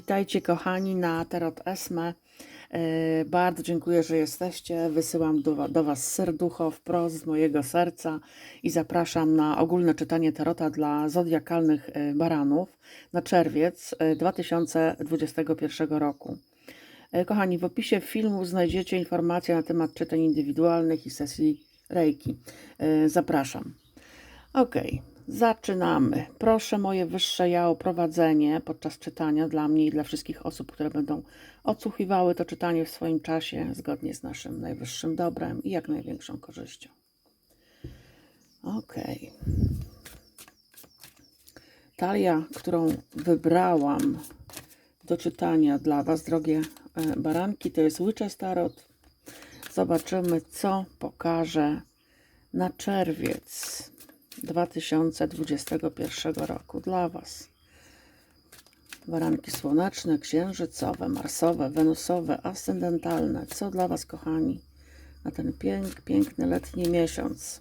Witajcie kochani na Tarot Esme. E, Bardzo dziękuję, że jesteście. Wysyłam do, do Was serducho wprost z mojego serca i zapraszam na ogólne czytanie Tarota dla zodiakalnych e, baranów na czerwiec e, 2021 roku. E, Kochani, w opisie filmu znajdziecie informacje na temat czytań indywidualnych i sesji Reiki. Zapraszam. Okej, zaczynamy. Proszę moje wyższe ja o prowadzenie podczas czytania dla mnie i dla wszystkich osób, które będą odsłuchiwały to czytanie w swoim czasie, zgodnie z naszym najwyższym dobrem i jak największą korzyścią. Okej. Talia, którą wybrałam do czytania dla Was, drogie e, baranki, to jest Witches Tarot. Zobaczymy, co pokaże na czerwiec 2021 roku dla Was. Baranki słoneczne, księżycowe, marsowe, wenusowe, ascendentalne. Co dla Was, kochani, na ten pięk, piękny letni miesiąc.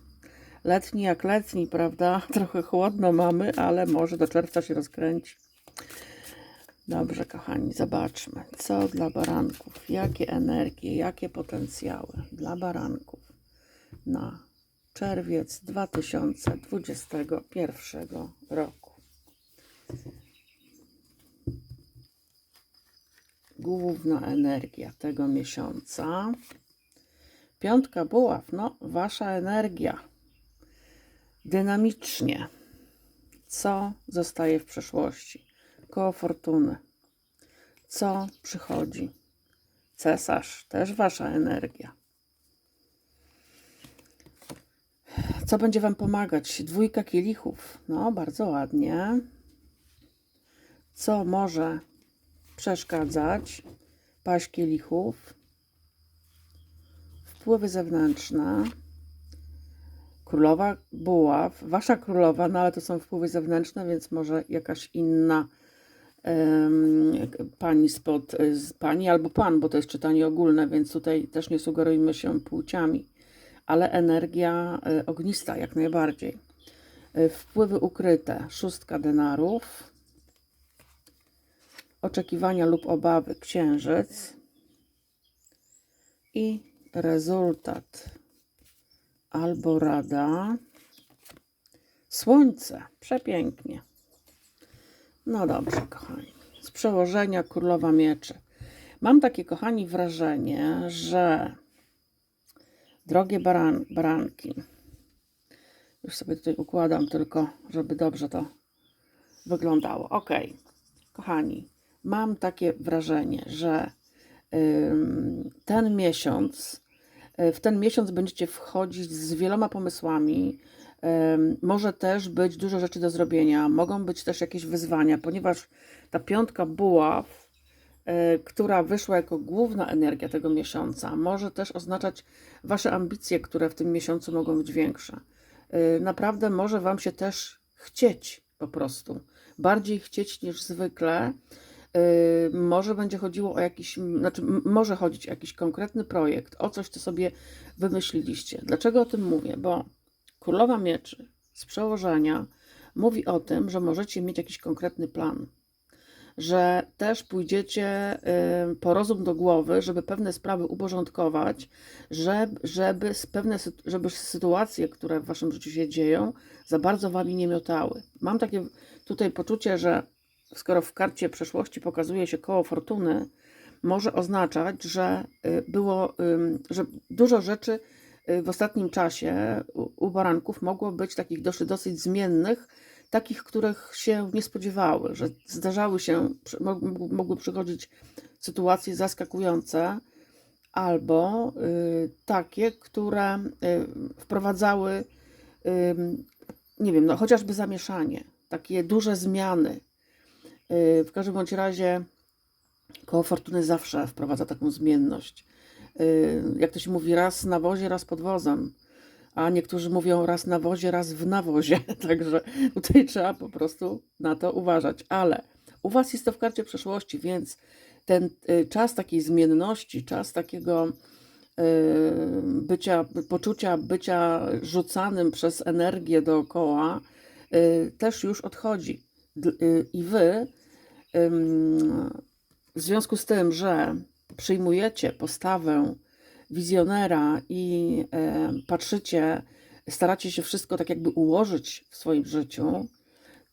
Letni jak letni, prawda? Trochę chłodno mamy, ale może do czerwca się rozkręci. Dobrze, kochani, zobaczmy, co dla baranków, jakie energie, jakie potencjały dla baranków na czerwiec 2021 roku. Główna energia tego miesiąca. Piątka buław, no, wasza energia. Dynamicznie. Co zostaje w przeszłości? Koło fortuny. Co przychodzi? Cesarz, też wasza energia. Co będzie Wam pomagać? Dwójka kielichów. No, bardzo ładnie. Co może przeszkadzać? Paść kielichów. Wpływy zewnętrzne. Królowa buław. Wasza królowa, no ale to są wpływy zewnętrzne, więc może jakaś inna pani spod, pani albo pan, bo to jest czytanie ogólne, więc tutaj też nie sugerujmy się płciami ale energia y, ognista jak najbardziej. Y, Wpływy ukryte, szóstka denarów, oczekiwania lub obawy, księżyc i rezultat albo rada, słońce, przepięknie. No dobrze, kochani. Z przełożenia Królowa Mieczy. Mam takie, kochani, wrażenie, że Drogie baran, baranki, już sobie tutaj układam tylko, żeby dobrze to wyglądało. Ok, kochani, mam takie wrażenie, że ten miesiąc, y, w ten miesiąc będziecie wchodzić z wieloma pomysłami. Może też być dużo rzeczy do zrobienia, mogą być też jakieś wyzwania, ponieważ ta piątka buław która wyszła jako główna energia tego miesiąca, może też oznaczać Wasze ambicje, które w tym miesiącu mogą być większe. E, Naprawdę może Wam się też chcieć po prostu. Bardziej chcieć niż zwykle. E, Może będzie chodziło o jakiś, znaczy może chodzić o jakiś konkretny projekt, o coś, co sobie wymyśliliście. Dlaczego o tym mówię? Bo Królowa Mieczy z przełożenia mówi o tym, że możecie mieć jakiś konkretny plan że też pójdziecie po rozum do głowy, żeby pewne sprawy uporządkować, żeby, pewne, żeby sytuacje, które w waszym życiu się dzieją, za bardzo wami nie miotały. Mam takie tutaj poczucie, że skoro w karcie przeszłości pokazuje się koło fortuny, może oznaczać, że y, było, że dużo rzeczy y, w ostatnim czasie u, u baranków mogło być takich dosyć, dosyć zmiennych, takich, których się nie spodziewały, że zdarzały się, mogły przychodzić sytuacje zaskakujące albo y, takie, które y, wprowadzały, y, nie wiem, no, chociażby zamieszanie, takie duże zmiany. W każdym bądź razie koło fortuny zawsze wprowadza taką zmienność. Jak to się mówi, raz na wozie, raz pod wozem a niektórzy mówią raz na wozie, raz w nawozie. Także tutaj trzeba po prostu na to uważać. Ale u Was jest to w karcie przeszłości, więc ten y, czas takiej zmienności, czas takiego y, bycia, poczucia bycia rzucanym przez energię dookoła y, też już odchodzi. I Wy w związku z tym, że przyjmujecie postawę wizjonera i e, patrzycie, staracie się wszystko tak jakby ułożyć w swoim życiu,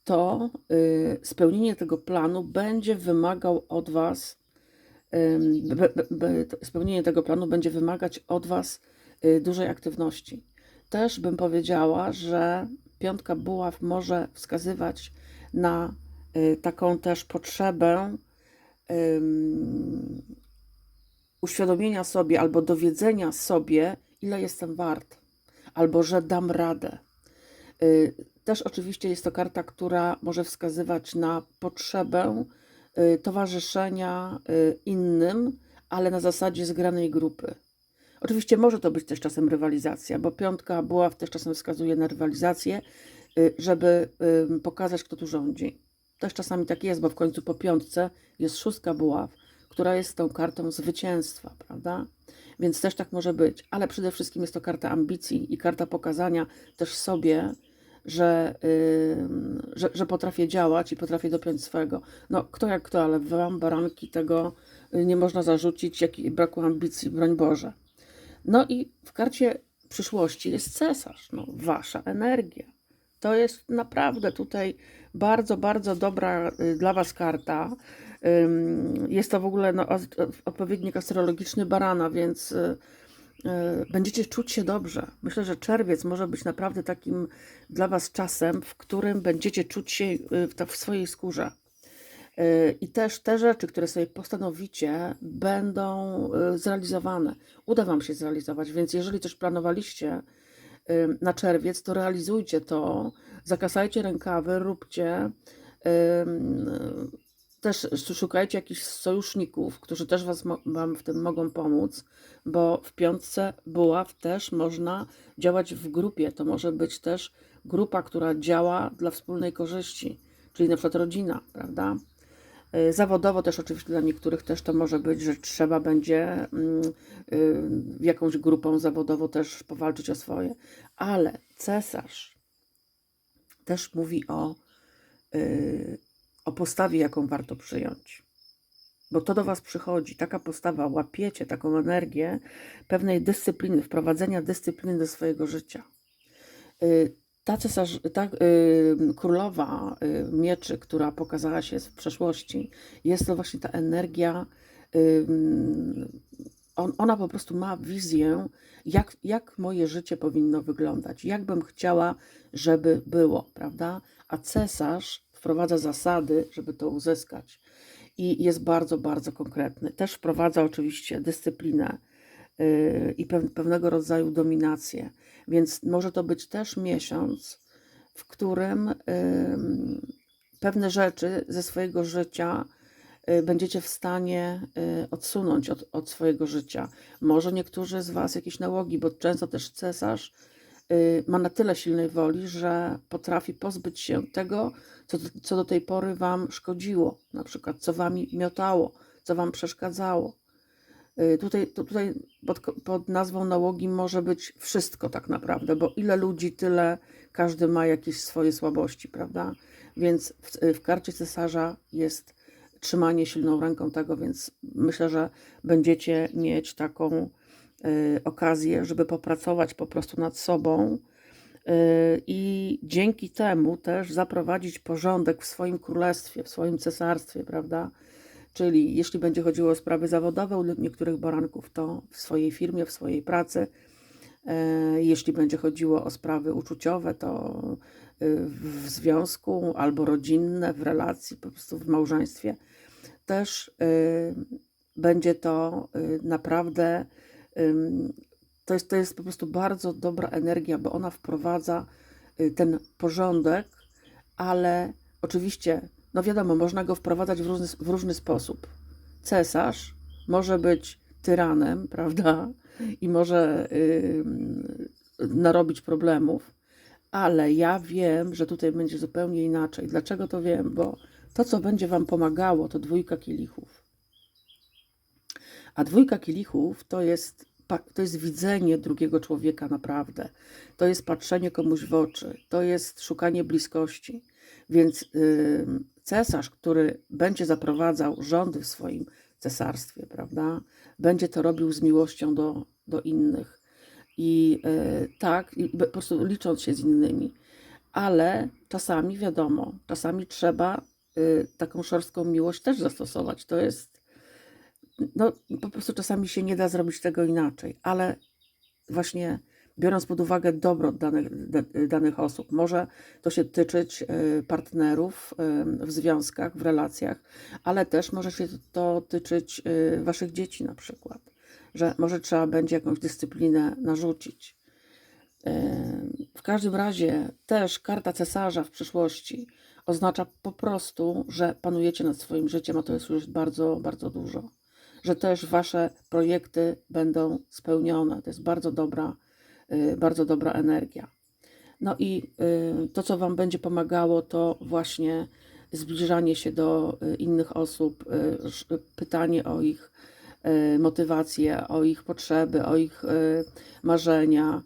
to y, spełnienie tego planu będzie wymagał od Was, spełnienie tego planu będzie wymagać od Was y, dużej aktywności. Też bym powiedziała, że piątka buław może wskazywać na y, taką też potrzebę uświadomienia sobie albo dowiedzenia sobie, ile jestem wart, albo że dam radę. Y, Też oczywiście jest to karta, która może wskazywać na potrzebę y, towarzyszenia y, innym, ale na zasadzie zgranej grupy. Oczywiście może to być też czasem rywalizacja, bo piątka buław też czasem wskazuje na rywalizację, żeby pokazać, kto tu rządzi. Też czasami tak jest, bo w końcu po piątce jest szóstka buław, która jest tą kartą zwycięstwa, prawda? Więc też tak może być, ale przede wszystkim jest to karta ambicji i karta pokazania też sobie, że, yy, że, że potrafię działać i potrafię dopiąć swojego. No, kto jak kto, ale wam baranki tego y, nie można zarzucić, jak i braku ambicji, broń Boże. No i w karcie przyszłości jest cesarz, no, wasza energia. To jest naprawdę tutaj bardzo, bardzo dobra y, dla was karta. Jest to w ogóle no, odpowiednik astrologiczny barana, więc y, y, będziecie czuć się dobrze. Myślę, że czerwiec może być naprawdę takim dla was czasem, w którym będziecie czuć się y, w, swojej skórze. I też te rzeczy, które sobie postanowicie, będą zrealizowane. Uda Wam się zrealizować, więc jeżeli coś planowaliście na czerwiec, to realizujcie to, zakasajcie rękawy, róbcie. Też szukajcie jakichś sojuszników, którzy też was, Wam w tym mogą pomóc, bo w piątce buław też można działać w grupie. To może być też grupa, która działa dla wspólnej korzyści, czyli na przykład rodzina, prawda? Y, Zawodowo też oczywiście dla niektórych też to może być, że trzeba będzie mm, y, jakąś grupą zawodowo też powalczyć o swoje. Ale cesarz też mówi o, y, o postawie, jaką warto przyjąć. Bo to do Was przychodzi, taka postawa, łapiecie taką energię pewnej dyscypliny, wprowadzenia dyscypliny do swojego życia. Y, Ta cesarz, ta y, królowa y, mieczy, która pokazała się w przeszłości, jest to właśnie ta energia. y, On, ona po prostu ma wizję, jak, jak moje życie powinno wyglądać, jak bym chciała, żeby było, prawda? A cesarz wprowadza zasady, żeby to uzyskać. I jest bardzo, bardzo konkretny. Też wprowadza oczywiście dyscyplinę yy, i pew- pewnego rodzaju dominację. Więc może to być też miesiąc, w którym ym, pewne rzeczy ze swojego życia y, będziecie w stanie y, odsunąć od, od swojego życia. Może niektórzy z Was jakieś nałogi, bo często też cesarz y, ma na tyle silnej woli, że potrafi pozbyć się tego, co, co do tej pory Wam szkodziło, na przykład co Wami miotało, co Wam przeszkadzało. Y, Tutaj, tu- tutaj pod, pod nazwą nałogi może być wszystko tak naprawdę, bo ile ludzi, tyle każdy ma jakieś swoje słabości, prawda? Więc w, w karcie cesarza jest trzymanie silną ręką tego, więc myślę, że będziecie mieć taką y, okazję, żeby popracować po prostu nad sobą y, i dzięki temu też zaprowadzić porządek w swoim królestwie, w swoim cesarstwie, prawda? Czyli jeśli będzie chodziło o sprawy zawodowe u niektórych baranków, to w swojej firmie, w swojej pracy. E, Jeśli będzie chodziło o sprawy uczuciowe, to y, w związku albo rodzinne, w relacji, po prostu w małżeństwie. Też y, będzie to y, naprawdę, to jest, to jest po prostu bardzo dobra energia, bo ona wprowadza y, ten porządek, ale oczywiście, no wiadomo, można go wprowadzać w różny, w różny sposób. Cesarz może być tyranem, prawda? I może ym, narobić problemów, ale ja wiem, że tutaj będzie zupełnie inaczej. Dlaczego to wiem? Bo to, co będzie Wam pomagało, to dwójka kielichów. A dwójka kielichów to jest, to jest widzenie drugiego człowieka naprawdę. To jest patrzenie komuś w oczy. To jest szukanie bliskości. Więc ym, cesarz, który będzie zaprowadzał rządy w swoim cesarstwie, prawda, będzie to robił z miłością do, do innych i e, tak, i po prostu licząc się z innymi. Ale czasami, wiadomo, czasami trzeba y, taką szorstką miłość też zastosować. To jest, no po prostu czasami się nie da zrobić tego inaczej, ale właśnie biorąc pod uwagę dobro danych, da- danych osób, może to się tyczyć y, partnerów w związkach, w relacjach, ale też może się to tyczyć y, waszych dzieci na przykład, że może trzeba będzie jakąś dyscyplinę narzucić. W każdym razie też karta cesarza w przyszłości oznacza po prostu, że panujecie nad swoim życiem, a to jest już bardzo, bardzo dużo. Że też wasze projekty będą spełnione. To jest bardzo dobra, y, bardzo dobra energia. No i y, to, co Wam będzie pomagało, to właśnie zbliżanie się do y, innych osób, pytanie o ich motywację, o ich potrzeby, o ich marzenia.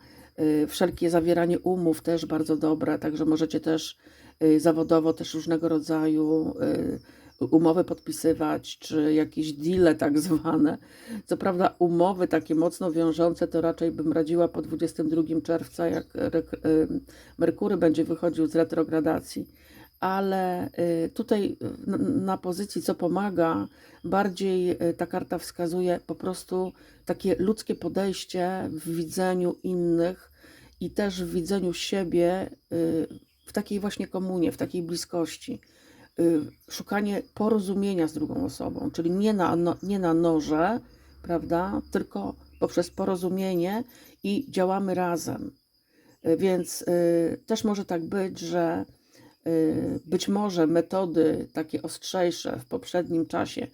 Wszelkie zawieranie umów też bardzo dobre, także możecie też zawodowo też różnego rodzaju umowy podpisywać, czy jakieś deale tak zwane. Co prawda umowy takie mocno wiążące to raczej bym radziła po 22 czerwca, jak y, Merkury będzie wychodził z retrogradacji. Ale y, tutaj y, na pozycji, co pomaga, bardziej ta karta wskazuje po prostu takie ludzkie podejście w widzeniu innych i też w widzeniu siebie w takiej właśnie komunie, w takiej bliskości. Y, Szukanie porozumienia z drugą osobą, czyli nie na, no, nie na noże, prawda, tylko poprzez porozumienie i działamy razem. Y, Więc y, też może tak być, że być może metody takie ostrzejsze w poprzednim czasie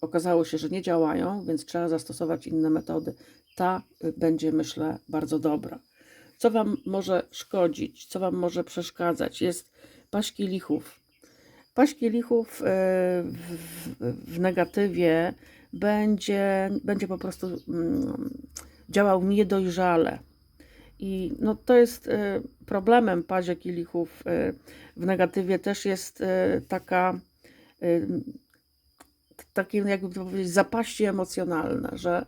okazało się, że nie działają, więc trzeba zastosować inne metody. Ta będzie, myślę, bardzo dobra. Co Wam może szkodzić, co Wam może przeszkadzać? Jest paść kielichów. Paść kielichów y, w, negatywie będzie, będzie po prostu mm, działał niedojrzale. I no, to jest y, problemem paźia kielichów y, w negatywie też jest taka takie jakby to powiedzieć zapaści emocjonalne, że,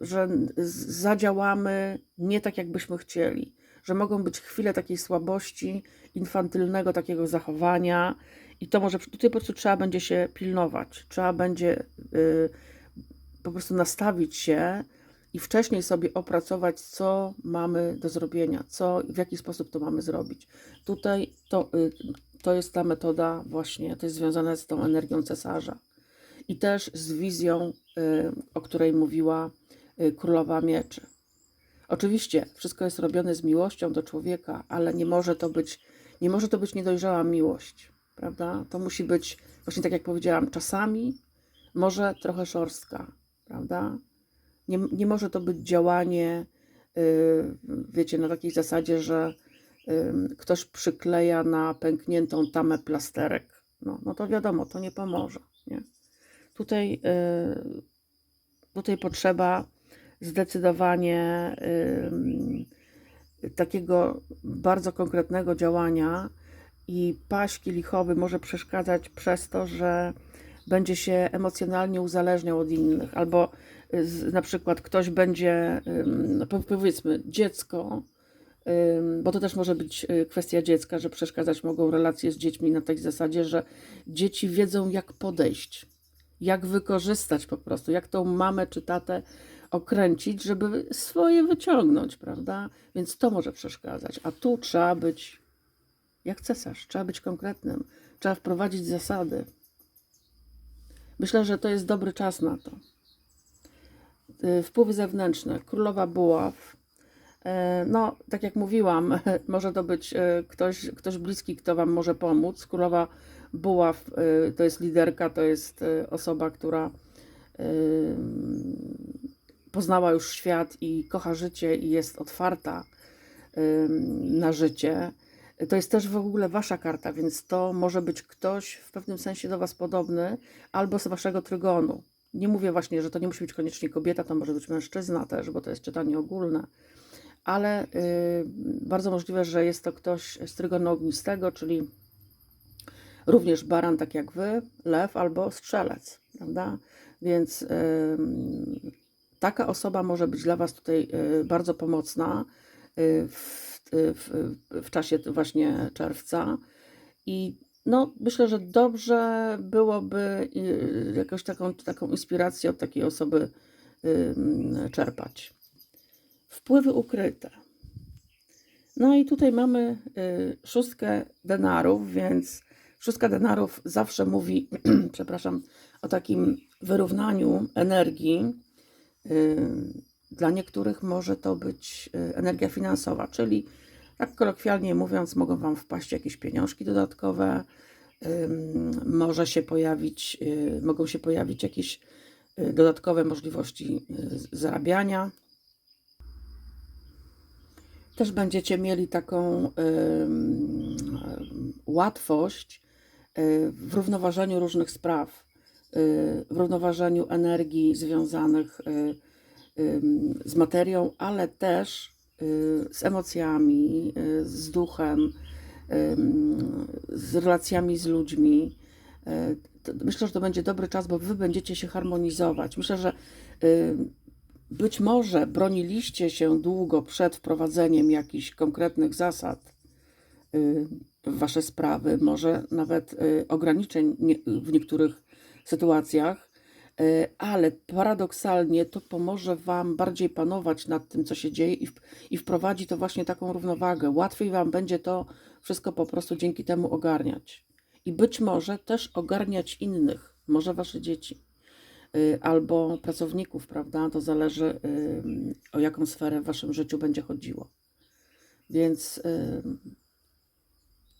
że zadziałamy nie tak jakbyśmy chcieli, że mogą być chwile takiej słabości, infantylnego takiego zachowania i to może tutaj po prostu trzeba będzie się pilnować, trzeba będzie y, po prostu nastawić się i wcześniej sobie opracować, co mamy do zrobienia, co, w jaki sposób to mamy zrobić. Tutaj to, y, to jest ta metoda właśnie, to jest związane z tą energią cesarza i też z wizją, y, o której mówiła królowa mieczy. Oczywiście wszystko jest robione z miłością do człowieka, ale nie może to być, nie może to być niedojrzała miłość, prawda? To musi być, właśnie tak jak powiedziałam, czasami może trochę szorstka, prawda? Nie, nie może to być działanie, y, wiecie, na takiej zasadzie, że y, ktoś przykleja na pękniętą tamę plasterek. No, no to wiadomo, to nie pomoże. Nie? Tutaj, y, tutaj potrzeba zdecydowanie y, takiego bardzo konkretnego działania i paść kielichowy może przeszkadzać przez to, że będzie się emocjonalnie uzależniał od innych, albo y, na przykład ktoś będzie, no po- powiedzmy, dziecko, bo to też może być y, kwestia dziecka, że przeszkadzać mogą relacje z dziećmi na tej zasadzie, że dzieci wiedzą, jak podejść, jak wykorzystać po prostu, jak tą mamę czy tatę okręcić, żeby swoje wyciągnąć, prawda? Więc to może przeszkadzać. A tu trzeba być jak cesarz, trzeba być konkretnym, trzeba wprowadzić zasady. Myślę, że to jest dobry czas na to. Y, Wpływy zewnętrzne, królowa buław. E, No, tak jak mówiłam, może to być e, ktoś, ktoś bliski, kto Wam może pomóc. Królowa buław to jest liderka, to jest osoba, która poznała już świat i kocha życie i jest otwarta na życie. To jest też w ogóle wasza karta, więc to może być ktoś w pewnym sensie do was podobny albo z waszego trygonu. Nie mówię właśnie, że to nie musi być koniecznie kobieta, to może być mężczyzna też, bo to jest czytanie ogólne, ale y, bardzo możliwe, że jest to ktoś z trygonu ognistego, czyli również baran, tak jak wy, lew albo strzelec, prawda? Więc taka osoba może być dla was tutaj y, bardzo pomocna y, w, y, w, w czasie właśnie czerwca. I no, myślę, że dobrze byłoby jakąś taką, taką inspirację od takiej osoby czerpać. Wpływy ukryte. No i tutaj mamy szóstkę denarów, więc szóstka denarów zawsze mówi, przepraszam, o takim wyrównaniu energii. Dla niektórych może to być y, energia finansowa, czyli tak kolokwialnie mówiąc, mogą Wam wpaść jakieś pieniążki dodatkowe, może się pojawić, y, mogą się pojawić jakieś y, dodatkowe możliwości zarabiania. Też będziecie mieli taką łatwość w równoważeniu różnych spraw, w równoważeniu energii związanych y, z materią, ale też y, z emocjami, y, z duchem, z relacjami z ludźmi. Y, Myślę, że to będzie dobry czas, bo wy będziecie się harmonizować. Myślę, że y, być może broniliście się długo przed wprowadzeniem jakichś konkretnych zasad y, w wasze sprawy, może nawet y, ograniczeń w niektórych sytuacjach, y, ale paradoksalnie to pomoże wam bardziej panować nad tym, co się dzieje i, w, i wprowadzi to właśnie taką równowagę. Łatwiej wam będzie to wszystko po prostu dzięki temu ogarniać. I być może też ogarniać innych, może wasze dzieci y, albo pracowników, prawda? To zależy y, o jaką sferę w waszym życiu będzie chodziło. Więc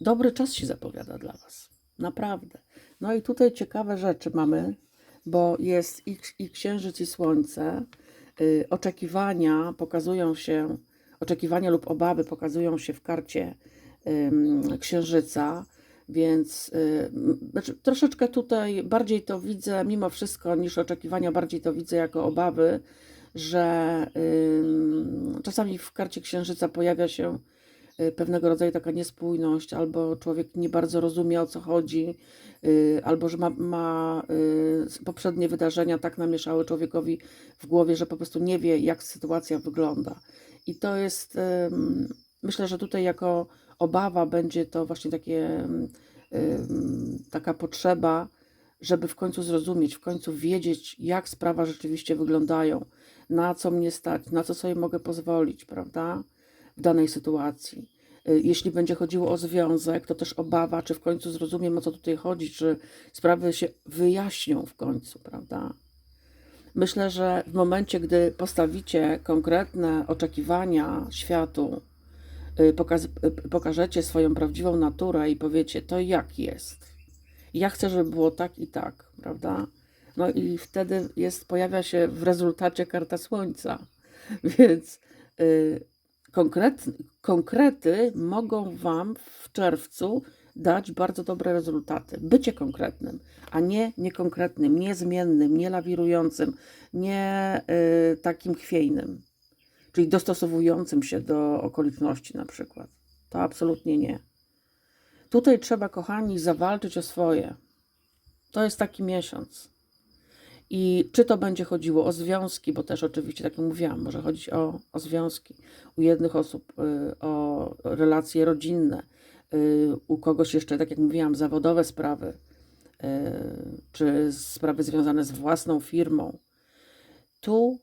dobry czas się zapowiada dla was. Naprawdę. No i tutaj ciekawe rzeczy mamy, bo jest i, i księżyc, i słońce. Y, oczekiwania pokazują się, oczekiwania lub obawy pokazują się w karcie ym, księżyca, więc y, m, znaczy, troszeczkę tutaj bardziej to widzę, mimo wszystko, niż oczekiwania, bardziej to widzę jako obawy, że ym, czasami w karcie księżyca pojawia się pewnego rodzaju taka niespójność, albo człowiek nie bardzo rozumie o co chodzi, y, albo że ma, ma y, poprzednie wydarzenia tak namieszały człowiekowi w głowie, że po prostu nie wie, jak sytuacja wygląda. I to jest, myślę, że tutaj jako obawa będzie to właśnie takie, taka potrzeba, żeby w końcu zrozumieć, w końcu wiedzieć, jak sprawa rzeczywiście wyglądają, na co mnie stać, na co sobie mogę pozwolić, prawda, w danej sytuacji. Y, Jeśli będzie chodziło o związek, to też obawa, czy w końcu zrozumiem, o co tutaj chodzi, czy sprawy się wyjaśnią w końcu, prawda. Myślę, że w momencie, gdy postawicie konkretne oczekiwania światu, y, y, pokażecie swoją prawdziwą naturę i powiecie, to jak jest. Ja chcę, żeby było tak i tak, prawda? No i wtedy jest, pojawia się w rezultacie karta słońca. Więc konkret, konkrety mogą Wam w czerwcu dać bardzo dobre rezultaty. Bycie konkretnym, a nie niekonkretnym, niezmiennym, nie lawirującym, nie y, takim chwiejnym, czyli dostosowującym się do okoliczności na przykład. To absolutnie nie. Tutaj trzeba, kochani, zawalczyć o swoje. To jest taki miesiąc. I czy to będzie chodziło o związki, bo też oczywiście, tak jak mówiłam, może chodzić o, o związki u jednych osób, y, o relacje rodzinne, y, u kogoś jeszcze, tak jak mówiłam, zawodowe sprawy, y, czy sprawy związane z własną firmą. Tu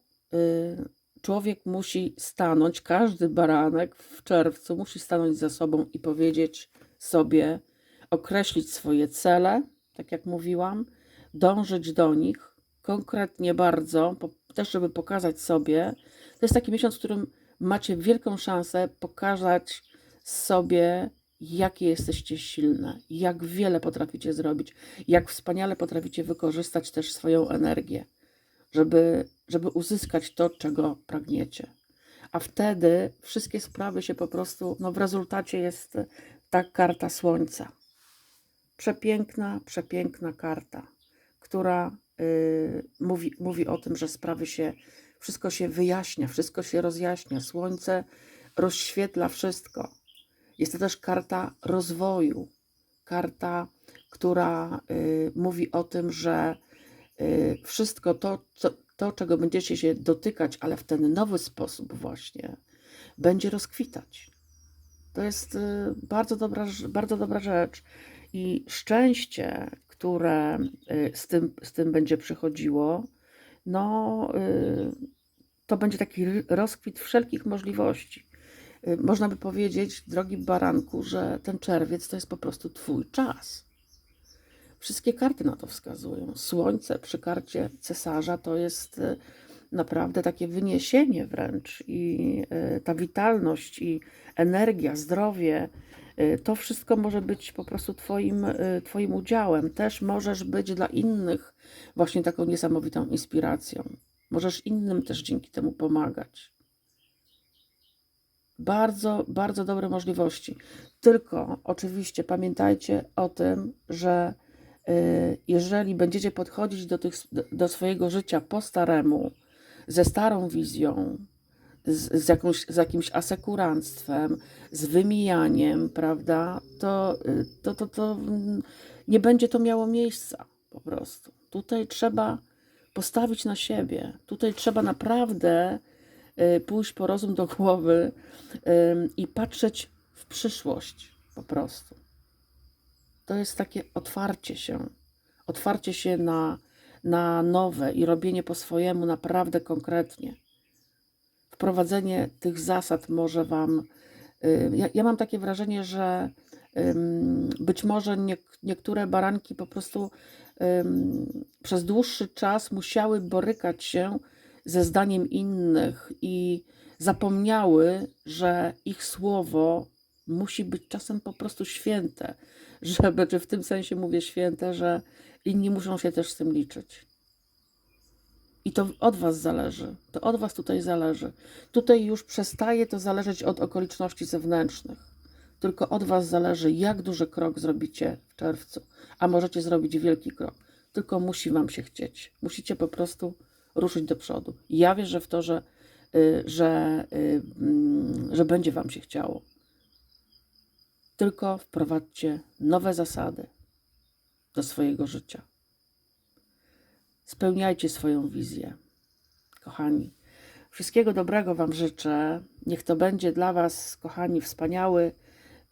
człowiek musi stanąć, każdy baranek w czerwcu musi stanąć za sobą i powiedzieć sobie, określić swoje cele, tak jak mówiłam, dążyć do nich konkretnie bardzo, też żeby pokazać sobie. To jest taki miesiąc, w którym macie wielką szansę pokazać sobie, jakie jesteście silne, jak wiele potraficie zrobić, jak wspaniale potraficie wykorzystać też swoją energię, żeby, żeby uzyskać to, czego pragniecie. A wtedy wszystkie sprawy się po prostu, no w rezultacie jest ta karta słońca. Przepiękna, przepiękna karta, która mówi, mówi o tym, że sprawy się, wszystko się wyjaśnia, wszystko się rozjaśnia. Słońce rozświetla wszystko. Jest to też karta rozwoju, karta która y, mówi o tym, że y, wszystko to, co, to, czego będziecie się dotykać, ale w ten nowy sposób właśnie, będzie rozkwitać. To jest y, bardzo dobra, bardzo dobra rzecz. I szczęście, które y, z tym, z tym będzie przychodziło, no, y, to będzie taki rozkwit wszelkich możliwości. Y, Można by powiedzieć, drogi baranku, że ten czerwiec to jest po prostu Twój czas. Wszystkie karty na to wskazują. Słońce przy karcie cesarza to jest naprawdę takie wyniesienie wręcz i ta witalność i energia, zdrowie, to wszystko może być po prostu twoim, y, twoim udziałem. Też możesz być dla innych właśnie taką niesamowitą inspiracją. Możesz innym też dzięki temu pomagać. Bardzo, bardzo dobre możliwości. Tylko oczywiście pamiętajcie o tym, że y, jeżeli będziecie podchodzić do, tych, do swojego życia po staremu, ze starą wizją, z, z, jakąś, z jakimś asekuranstwem, z wymijaniem, prawda, to, y, to, to, to mm, nie będzie to miało miejsca po prostu. Tutaj trzeba postawić na siebie. Tutaj trzeba naprawdę y, pójść po rozum do głowy ym, i patrzeć w przyszłość po prostu. To jest takie otwarcie się, otwarcie się na, na nowe i robienie po swojemu naprawdę konkretnie. Wprowadzenie tych zasad może Wam. y, Ja, ja mam takie wrażenie, że być może nie, niektóre baranki po prostu przez dłuższy czas musiały borykać się ze zdaniem innych i zapomniały, że ich słowo musi być czasem po prostu święte, żeby, czy w tym sensie mówię święte, że inni muszą się też z tym liczyć. I to od Was zależy. To od Was tutaj zależy. Tutaj już przestaje to zależeć od okoliczności zewnętrznych. Tylko od Was zależy, jak duży krok zrobicie w czerwcu. A możecie zrobić wielki krok. Tylko musi Wam się chcieć. Musicie po prostu ruszyć do przodu. Ja wierzę w to, że, y, że, y, mm, że będzie Wam się chciało. Tylko wprowadźcie nowe zasady do swojego życia. Spełniajcie swoją wizję. Kochani, wszystkiego dobrego Wam życzę. Niech to będzie dla Was, kochani, wspaniały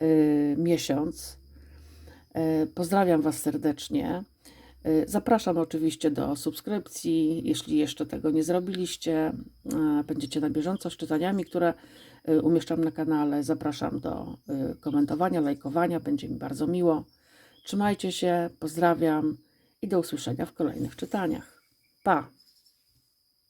y, miesiąc. Y, pozdrawiam Was serdecznie. Y, Zapraszam oczywiście do subskrypcji, jeśli jeszcze tego nie zrobiliście. y, Będziecie na bieżąco z czytaniami, które y, umieszczam na kanale. Zapraszam do komentowania, lajkowania, będzie mi bardzo miło. Trzymajcie się, pozdrawiam i do usłyszenia w kolejnych czytaniach. Pa!